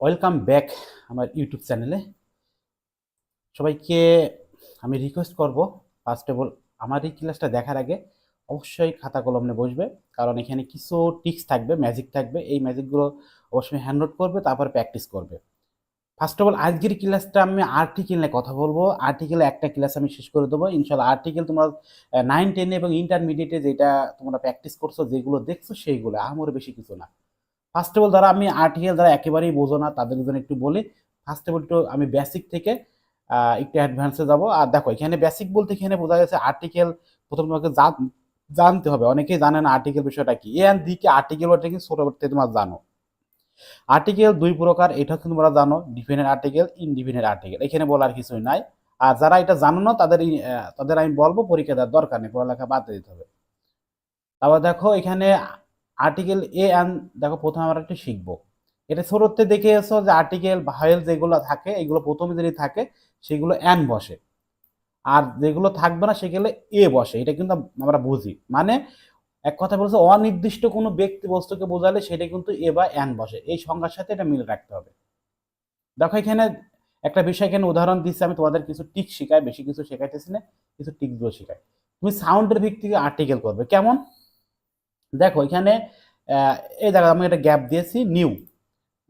Welcome back আমার YouTube চ্যানেলে সবাইকে আমি রিকোয়েস্ট করব ফার্স্ট অফ অল আমার এই ক্লাসটা দেখার আগে অবশ্যই খাতা কলম বসবে, কারণ এখানে কিছু টিক্স থাকবে ম্যাজিক থাকবে, এই ম্যাজিকগুলো অবশ্যই হ্যান্ড নোট করবে, তারপর প্র্যাকটিস করবে। ফার্স্ট অফ অল আজকের ক্লাসটা আমি আর্টিকেল নিয়ে কথা বলব। আর্টিকেলে একটা ক্লাস আমি শেষ করে দেবো। ইনশাল্লাহ আর্টিকেল তোমরা নাইন টেনে এবং ইন্টারমিডিয়েটে যেটা তোমরা প্র্যাকটিস করছ, যেগুলো দেখছ, সেইগুলো আমার বেশি কিছু না। ফার্স্ট অফ অল যারা আমি আর্টিকেল যারা একেবারেই বোঝো না, তাদের জন্য একটু বলি। ফার্স্ট অফ অল একটু আমি বেসিক থেকে একটু অ্যাডভান্সে যাব। আর দেখো, এখানে বেসিক বলতে এখানে বোঝা গেছে আর্টিকেল প্রথম তোমাকে জানতে হবে। অনেকেই জানে না আর্টিকেল বিষয়টা কি। এ দিকে আর্টিকেল ওটা কি? ছোট থেকে তোমরা জানো। আর্টিকেল দুই প্রকার, এটা কিন্তু তোমরা জানো ডিফিনেট আর্টিকেল ইনডিফিনেট আর্টিকেল এখানে বলার কিছুই নাই। আর যারা এটা জানো না, তাদের তাদের আমি বলব, পরীক্ষা দেওয়ার দরকার নেই, পড়ালেখা বাদ দিতে হবে। তারপর দেখো, এখানে আর্টিকেল এ অ্যান দেখো প্রথমে আমরা একটু শিখব। এটা ছোটতে দেখে এসো যে আর্টিকেল ভায়েল যেগুলো থাকে, এগুলো প্রথমে যদি থাকে, সেগুলো অ্যান বসে। আর যেগুলো থাকবে না, সেগুলো এ বসে। এটা কিন্তু আমরা বুঝি। মানে এক কথা বলছে, অনির্দিষ্ট কোনো ব্যক্তি বস্তুকে বোঝালে সেটা কিন্তু এ বা অ্যান বসে। এই সংজ্ঞার সাথে এটা মিলে রাখতে হবে। দেখো এখানে একটা বিষয় এখানে উদাহরণ দিচ্ছি, আমি তোমাদের কিছু টিক শেখাই, বেশি কিছু শেখাইতেছি না, কিছু টিকগুলো শেখাই। তুমি সাউন্ডের ভিত্তিতে আর্টিকেল করবে। কেমন? দেখো, এখানে এই দেখো আমি একটা গ্যাপ দিয়েছি নিউ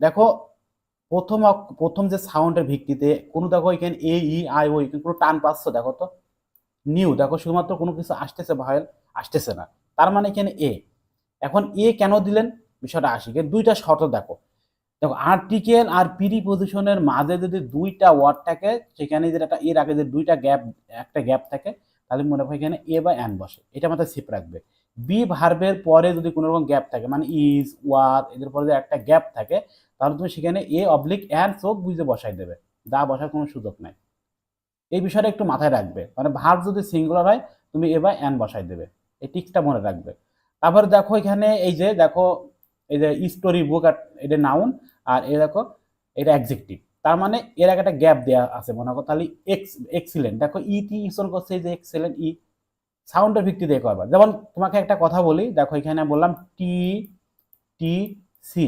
দেখো, প্রথম প্রথম যে সাউন্ডের ভিত্তিতে, কোনো দেখো এখানে এ ই আই ও এখানে কোনো টান পাচ্ছ, দেখো তো। নিউ দেখো, শুধুমাত্র কোনো কিছু আসতেছে ভয়েল আসতেছে না। তার মানে এখানে এ এখন এ কেন দিলেন? বিষয়টা আসি। এখানে দুইটা শর্ত দেখো। দেখো আর্টিকেল আর প্রিপোজিশনের মাঝে যদি দুইটা ওয়ার্ড থাকে, সেখানে যদি একটা, এর আগে যদি দুইটা গ্যাপ একটা গ্যাপ থাকে, তাহলে মনে হয় এখানে এ বা অ্যান বসে। এটা মাথায় সেপ রাখবে। বি ভার্বের পরে যদি কোনো রকম গ্যাপ থাকে মানে ইজ ওয়ার এদের পরে যদি একটা গ্যাপ থাকে, তাহলে তুমি সেখানে এ অবলিক অ্যান চোখ বুঝে বসাই দেবে। দা বসার কোনো সুযোগ নাই। এই বিষয়টা একটু মাথায় রাখবে। মানে ভার্ব যদি সিঙ্গুলার হয়, তুমি এ বা অ্যান বসাই দেবে। এই টিক্সটা মনে রাখবে। তারপর দেখো এখানে এই যে, দেখো এই যে স্টোরি বুক আর এটা নাউন আর এ দেখো এটা অ্যাডজেক্টিভ তার মানে এর একটা গ্যাপ দেওয়া আছে। মনে করো তাহলে এক্স এক্সিলেন্ট দেখো ই টি ইউজ করছে এই যে এক্সিলেন্ট ই সাউন্ডের ভিত্তিতে করবা। যেমন তোমাকে একটা কথা বলি, দেখো এখানে বললাম টি টি সি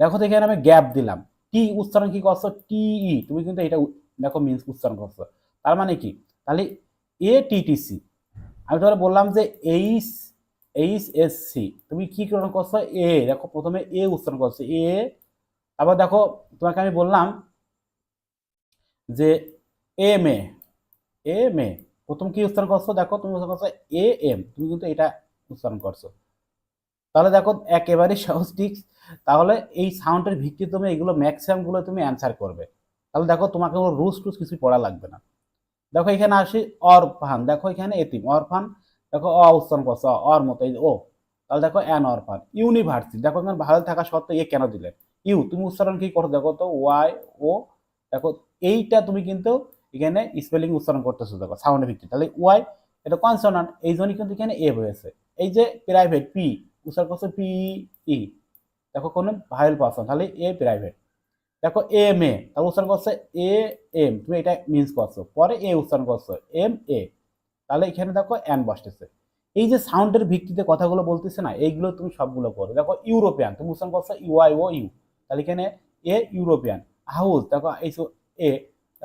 দেখো তো এখানে আমি গ্যাপ দিলাম। টি উচ্চারণ কি করছ? টি ই তুমি কিন্তু এটা দেখো মিন্স উচ্চারণ করছ। তার মানে কি? তাহলে এ টি টি সি আমি তাহলে বললাম যে এইচ এইচ এস সি তুমি কি উচ্চারণ করছ? এ দেখো প্রথমে এ উচ্চারণ করছ। এ আবার দেখো তোমাকে আমি বললাম যে এম এ এম এ প্রথম কি উচ্চারণ করছ? দেখো, তুমি উচ্চারণ করছ এ এম তুমি কিন্তু এটা উচ্চারণ করছ। তাহলে দেখো একেবারে সহজ টিক্স তাহলে এই সাউন্ডের ভিত্তিতে তুমি এগুলো ম্যাক্সিমামগুলো তুমি অ্যান্সার করবে। তাহলে দেখো, তোমাকে কোনো রুলস টুলস কিছু পড়া লাগবে না। দেখো, এখানে আসি, অরফান। দেখো, এখানে এতিম। অরফান, দেখো, অ উচ্চারণ করছ অর মতো, এই ও। তাহলে দেখো অ্যান অরফান। ইউনিভার্সিটি। দেখো, এখানে ভালো থাকা সত্ত্বেও এ কেন দিলে? ইউ, তুমি উচ্চারণ কি করো? দেখো তো, ওয়াই, ও। দেখো, এইটা তুমি কিন্তু এখানে স্পেলিং উচ্চারণ করতেছে, দেখো সাউন্ডের ভিত্তি তাহলে ওয়াই এটা কনসোনান্ট এই জন্যই কিন্তু এখানে এ হয়েছে এই যে প্রাইভেট পি উচ্চারণ করছে পি ই দেখো, কোনো ভাইল পার্সন তাহলে এ প্রাইভেট দেখো এম এ তাহলে উচ্চারণ করছে এ এম তুমি এটা মিন্স করছ। পরে এ উচ্চারণ করছ এম এ তাহলে এখানে দেখো অ্যান বসতেছে। এই যে সাউন্ডের ভিত্তিতে কথাগুলো বলতেছে না, এইগুলো তুমি সবগুলো করো। দেখো ইউরোপিয়ান তুমি উচ্চারণ করছ ইউআই ও ইউ তাহলে এখানে এ ইউরোপিয়ান হাউস দেখো, এই এ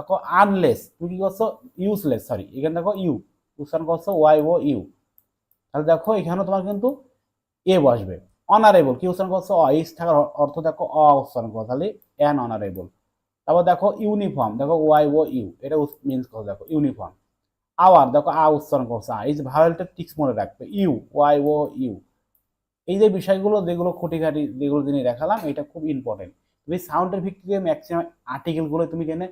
দেখো আনলেস তুমি কি করছ? ইউজলেস সরি এখানে দেখো ইউ উচ্চারণ করছ ওয়াই ও ইউ তাহলে দেখো এখানে তোমার কিন্তু এ বসবে। অনারেবল কি উচ্চারণ করছ? অ ইস থাকার অর্থ দেখো অ উচ্চারণ করো, তাহলে অ্যান অনারেবল তারপর দেখো ইউনিফর্ম দেখো ওয়াই ও ইউ এটা মিনস করো দেখো ইউনিফর্ম আওয়ার দেখো আ উচ্চারণ করছে আ এই যে ভাওয়েলটা টিক্স মনে রাখবে ইউ ওয়াই ও ইউ এই যে বিষয়গুলো, যেগুলো খুঁটিখাটি, যেগুলো জিনিস দেখালাম, এটা খুব ইম্পর্টেন্ট তুমি সাউন্ডের ভিত্তিতে ম্যাক্সিমাম আর্টিকেলগুলো তুমি এখানে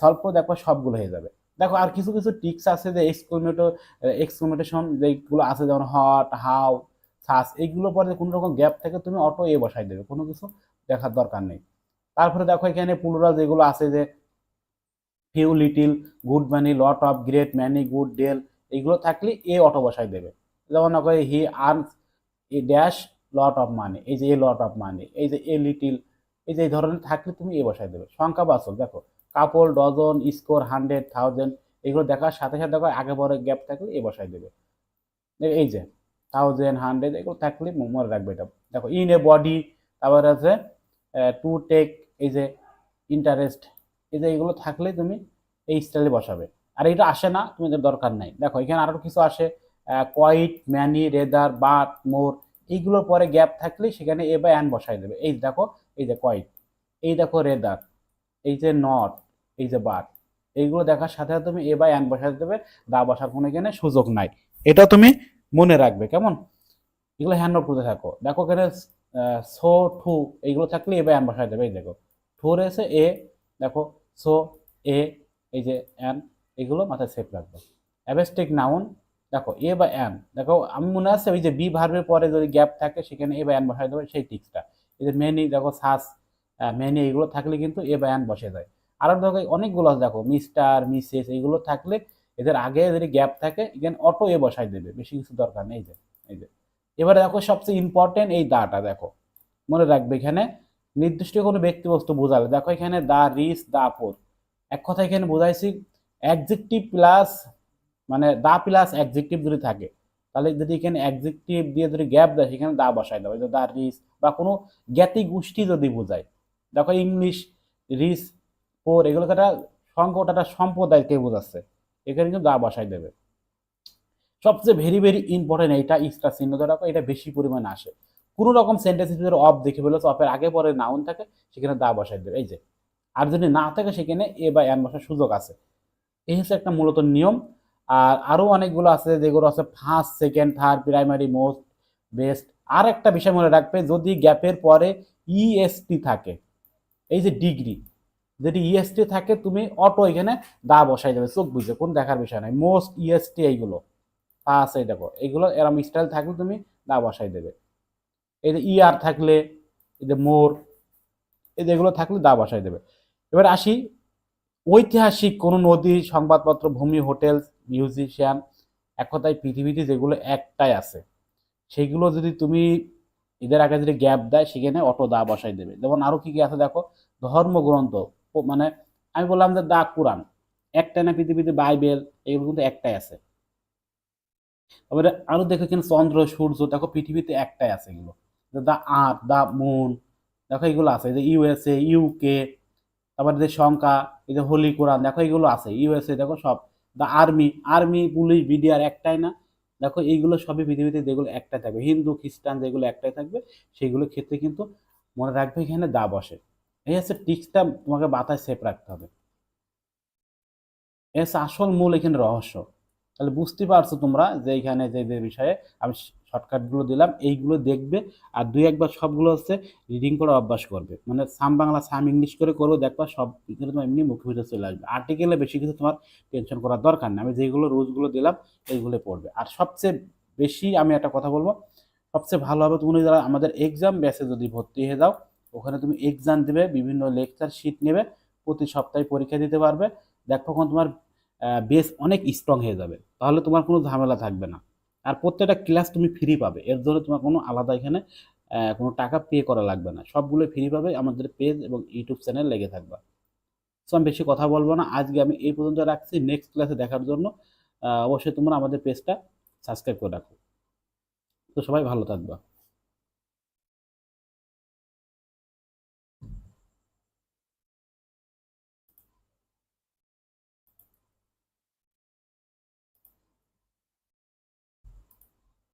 সলভ করে দেখো সবগুলো হয়ে যাবে। দেখো আর কিছু কিছু টিক্স আছে যে এক্সক্লোমেটো এক্সক্লোমেটেশন যেগুলো আছে, যেমন হট হাউ সাস এইগুলো পরে কোনো রকম গ্যাপ থাকে তুমি অটো এ বসাই দেবে, কোনো কিছু দেখার দরকার নেই। তারপরে দেখো এখানে পুনরাল যেগুলো আছে যে few little good money lot of great many good deal এগুলো থাকলে এ অটো বসাই দেবে। যেমন দেখো he earns a dash lot of money এই যে এ লট অফ মানি এই যে এ লিটিল এই যে এই ধরনের থাকলে তুমি এ বসাই দেবে। সংখ্যা বাচক দেখো। Couple dozen score hundred thousand এগুলো দেখার সাথে সাথে দেখো আগে পরে গ্যাপ থাকলে এ বসাই দেবে। এই যে থাউজেন্ড হান্ড্রেড এগুলো থাকলে মনে রাখবে এটা। দেখো ইন এ বডি তারপরে আছে টু টেক এই যে ইন্টারেস্ট এই যে, এগুলো থাকলেই তুমি এই স্টাইলে বসাবে। আর এটা আসে না তুমি এদের দরকার নাই। দেখো, এখানে আরও কিছু আসে quite many rather but more এইগুলোর পরে গ্যাপ থাকলে সেখানে এ বা অ্যান বসাই দেবে। এই দেখো, এই যে কোয়াইট এই দেখো রেদার এই যে নট এই যে বাট এইগুলো দেখার সাথে সাথে তুমি এ বা অ্যান বসাই দেবে, দা বসার কোনো এখানে সুযোগ নাই। এটা তুমি মনে রাখবে, কেমন? এগুলো হ্যান্ড নোট করতে থাকো। দেখো এখানে সো টু এইগুলো থাকলে এ বা অ্যান বসাই দেবে, এই দেখো। টু রয়েছে এ দেখো সো এ এই যে অ্যান এগুলো মাথায় সেফ রাখবে। অ্যাবেস্টিক নাউন দেখো এ বা অ্যান দেখো, আমি মনে আছে ওই যে বি ভার্বের পরে যদি গ্যাপ থাকে, সেখানে এ বা অ্যান বসাই দেবে, সেই টিক্সটা এই যে মেনি দেখো সাস মেনি এগুলো থাকলে কিন্তু এ বা অ্যান বসে যায়। আর দেখো অনেকগুলো আছে, দেখো, মিস্টার, মিসেস, এইগুলো থাকলে এদের আগে যদি গ্যাপ থাকে এখানে অটো এ বসাই দেবে, বেশি কিছু দরকার নেই যে, এই যে। এবারে দেখো সবচেয়ে ইম্পর্টেন্ট এই দাটা, দেখো, মনে রাখবে এখানে, নির্দিষ্ট কোনো ব্যক্তিবস্তু বোঝালে, দেখো এখানে দা রিস, দা পোর। এক কথা এখানে বোঝাইছি অ্যাডজেক্টিভ প্লাস মানে দা প্লাস অ্যাডজেক্টিভ যদি থাকে, তাহলে যদি এখানে অ্যাডজেক্টিভ দিয়ে যদি গ্যাপ দেয়, সেখানে দা বসাই দেবে দা রিস বা কোনো জ্ঞাতি গোষ্ঠী যদি বোঝায়। দেখো ইংলিশ রিস পোর এগুলো একটা সংকট একটা সম্প্রদায়কে বোঝাচ্ছে এখানে কিন্তু দা বসাই দেবে। সবচেয়ে ভেরি ভেরি ইম্পর্টেন্ট এইটা ইস্টা চিহ্ন রাখো, এটা বেশি পরিমাণে আসে। কোনো রকম সেন্টেন্সের ভিতরে অফ দেখে ফেলেছে অফের আগে পরে নাউন থাকে, সেখানে দা বসাই দেবে। এই যে, আর যদি না থাকে সেখানে এ বা এন বসার সুযোগ আছে। এই হচ্ছে একটা মূলত নিয়ম। আর আরও অনেকগুলো আছে, যেগুলো আছে first second third primary most best আর একটা বিষয় মনে রাখবে, যদি গ্যাপের পরে ইএসটি থাকে, এই যে ডিগ্রি যদি ইএসটি থাকে, তুমি অটো এখানে দা বসাই দেবে। চোখ বুঝে, কোন দেখার বিষয় নাই। মোস্ট ইএসটি এইগুলো। ফার্স্ট এই দেখো, এগুলো এরম স্টাইল থাকলে তুমি দা বসাই দেবে। এই যে ইয়ার থাকলে, এই যে মোর, এই যে এগুলো থাকলে দা বসাই দেবে। এবার আসি, ঐতিহাসিক কোনো নদী, সংবাদপত্র, ভূমি, হোটেল, মিউজিশিয়ান, এক কথায় পৃথিবীতে যেগুলো একটাই আছে, সেগুলো যদি তুমি এদের আগে যদি গ্যাপ দেয়, সেখানে অটো দা বসাই দেবে। যেমন আরও কী কী আছে দেখো? ধর্মগ্রন্থ। মানে আমি বললাম যে দা কোরআন। একটাই না পৃথিবীতে বাইবেল, এগুলো কিন্তু একটাই আছে। তারপরে আরও দেখো এখানে চন্দ্র, সূর্য, দেখো পৃথিবীতে একটাই আছে এগুলো। দা আর্থ দা মুন, দেখো এগুলো আছে। যে ইউএসএ ইউকে তারপরে যে সংখ্যা, এই যে হোলি কোরআন, দেখো এগুলো আছে। ইউএসএ দেখো সব। The army army, police, BDR একটাই না? দেখো এইগুলো সবই পৃথিবীতে যেগুলো একটাই থাকবে। হিন্দু, খ্রিস্টান যেগুলো একটাই থাকবে সেগুলোর ক্ষেত্রে কিন্তু মনে রাখবে এখানে দা বসে। এই হচ্ছে টিক্সটা তোমাকে বাতায় সেফ রাখতে হবে। হচ্ছে আসল মূল এখানে রহস্য। তাহলে বুঝতে পারছ তোমরা যে এখানে যে যে বিষয়ে আমি শর্টকাটগুলো দিলাম, এইগুলো দেখবে আর দুই একবার সবগুলো হচ্ছে রিডিং করে অভ্যাস করবে। মানে সাম বাংলা, সাম ইংলিশ করে করো, দেখবা সব তোমার এমনি মুখে ভিতরে চলে আসবে। আর্টিকেলে বেশি কিছু তোমার টেনশন করার দরকার নেই। আমি যেগুলো রুলসগুলো দিলাম, এইগুলো পড়বে। আর সবচেয়ে বেশি আমি একটা কথা বলব, সবচেয়ে ভালো হবে তুমি যারা আমাদের এক্সাম ব্যাচে যদি ভর্তি হয়ে যাও ওখানে তুমি এক্সাম দেবে, বিভিন্ন লেকচার শিট নেবে, প্রতি সপ্তাহে পরীক্ষা দিতে পারবে। দেখো তোমার বেস অনেক স্ট্রং হয়ে যাবে। তাহলে তোমার কোনো ঝামেলা থাকবে না। আর প্রত্যেকটা ক্লাস তুমি ফ্রি পাবে। এর জন্য তোমার কোনো আলাদা এখানে কোনো টাকা পে করা লাগবে না। সবগুলো ফ্রি পাবে আমাদের পেজ এবং ইউটিউব চ্যানেল লেগে থাকবে। সো আমি বেশি কথা বলব না। আজকে আমি এই পর্যন্ত রাখছি। নেক্সট ক্লাসে দেখার জন্য অবশ্যই তোমরা আমাদের পেজটা সাবস্ক্রাইব করে রাখো। তো সবাই ভালো থাকবা।